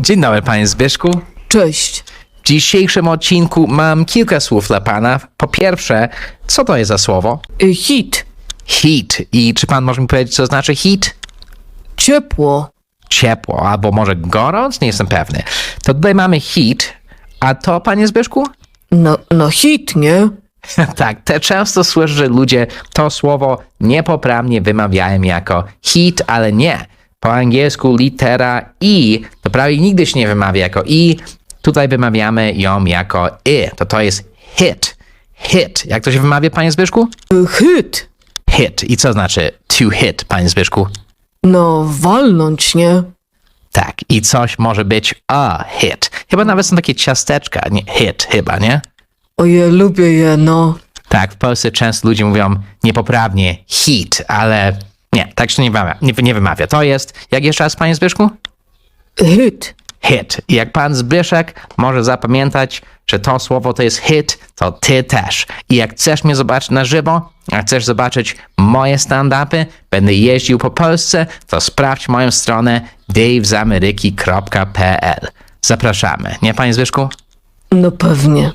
Dzień dobry, panie Zbyszku. Cześć. W dzisiejszym odcinku mam kilka słów dla pana. Po pierwsze, co to jest za słowo? Y, Hit. Heat. I czy pan może mi powiedzieć, co znaczy heat? Ciepło. Ciepło, albo może gorąc? Nie jestem pewny. To tutaj mamy heat, a to, panie Zbyszku? No, no hit, nie? tak, te często słyszę, że ludzie to słowo niepoprawnie wymawiają jako hit, ale nie. Po angielsku litera i to prawie nigdy się nie wymawia jako i. Tutaj wymawiamy ją jako i. To to jest hit. Hit. Jak to się wymawia, panie Zbyszku? Hit. Hit. I co znaczy to hit, panie Zbyszku? No, walnąć, nie? Tak. I coś może być a hit. Chyba nawet są takie ciasteczka, nie hit chyba, nie? O, ja lubię je, no. Tak, w Polsce często ludzie mówią niepoprawnie hit, ale nie, tak się nie wymawia. Nie, nie wymawia. To jest, jak jeszcze raz, panie Zbyszku? Hit. Hit. I jak pan Zbyszek może zapamiętać, że to słowo to jest hit, to ty też. I jak chcesz mnie zobaczyć na żywo, a chcesz zobaczyć moje stand-upy, będę jeździł po Polsce, to sprawdź moją stronę davezameryki.pl. Zapraszamy. Nie, panie Zbyszku? No pewnie.